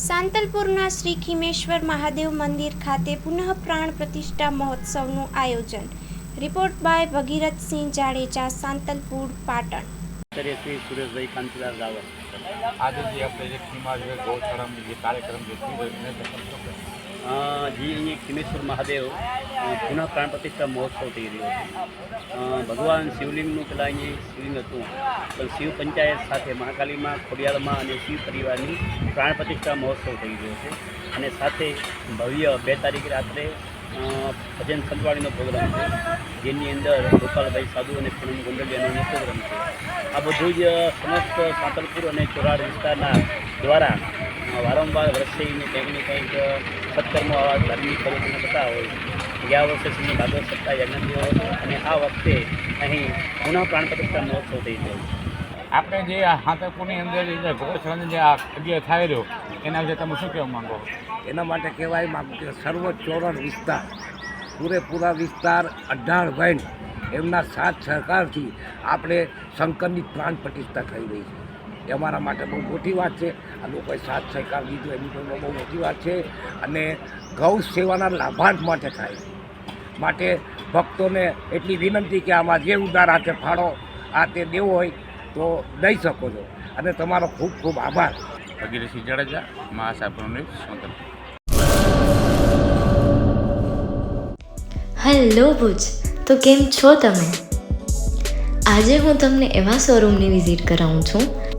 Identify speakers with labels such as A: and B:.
A: સાંતલપુરના શ્રી ખીમેશ્વર મહાદેવ મંદિર ખાતે પુનઃ પ્રાણ પ્રતિષ્ઠા મહોત્સવનું આયોજન. Report by Bhagirathsinh Jadeja Santalpur Patan.
B: Shri Sureshbhai Kantilal Raval.
C: આજે જે આપણે જે ખીમા છે ગૌશાળામાં જે કાર્યક્રમ જે
B: જી અહીં ખિમેશ્વર મહાદેવ પુનઃ પ્રાણ પ્રતિષ્ઠા મહોત્સવ થઈ રહ્યો છે. ભગવાન શિવલિંગનું પેલા અહીં શિવલિંગ હતું. પણ શિવ પંચાયત સાથે મહાકાલીમાં ખોડિયાળમાં અને શિવ પરિવારની પ્રાણ પ્રતિષ્ઠા મહોત્સવ થઈ રહ્યો છે. અને સાથે ભવ્ય બે તારીખે રાત્રે ભજન સંતવાણીનો પ્રોગ્રામ છે, જેની અંદર ગોપાલભાઈ સાધુ અને પૂનમ ગોંડલિયાનો પ્રોગ્રામ છે. આ બધું જ સમસ્ત સાંતલપુર અને ચોરાડ વિસ્તારના દ્વારા વારંવાર વર્ષે કંઈકને કંઈક સત્કર્મો આવા ધાર્મિક પ્રવચનો થતા હોય ગયા વર્ષે શ્રી ભાગવત સત્તા યજ્ઞ થયો હતો અને આ વખતે અહીં પુનઃ પ્રાણ પ્રતિષ્ઠા મહોત્સવ થઈ ગયો.
C: આપણે જે આ હાથકોની અંદર જે જે આ અગિયાર થાય રહ્યો એના વિશે તમે શું કહેવા માંગો?
D: એના માટે કહેવાય માગો કે સર્વ ચોરણ વિસ્તાર પૂરેપૂરા વિસ્તાર અઢાર વૈન એમના સાથ સહકારથી આપણે શંકરની પ્રાણ પ્રતિષ્ઠા થઈ રહી છે. એ અમારા માટે બહુ મોટી વાત છે. આ લોકોએ સાથ સહકાર દીધો એની પણ બહુ મોટી વાત છે. અને ગૌ સેવાના લાભાર્થ માટે થાય. માટે ભક્તોને એટલી વિનંતી કે આમાં જે ઉદાર હાથે ફાળો આ તે દેવો હોય તો દઈ શકો છો. અને તમારો ખૂબ ખૂબ આભાર.
C: ભગીરથસિંહ જાડેજા સ્વતંત્ર
E: હેલો ભુજ તો કેમ છો તમે? આજે હું તમને એવા શોરૂમની વિઝિટ કરાવું છું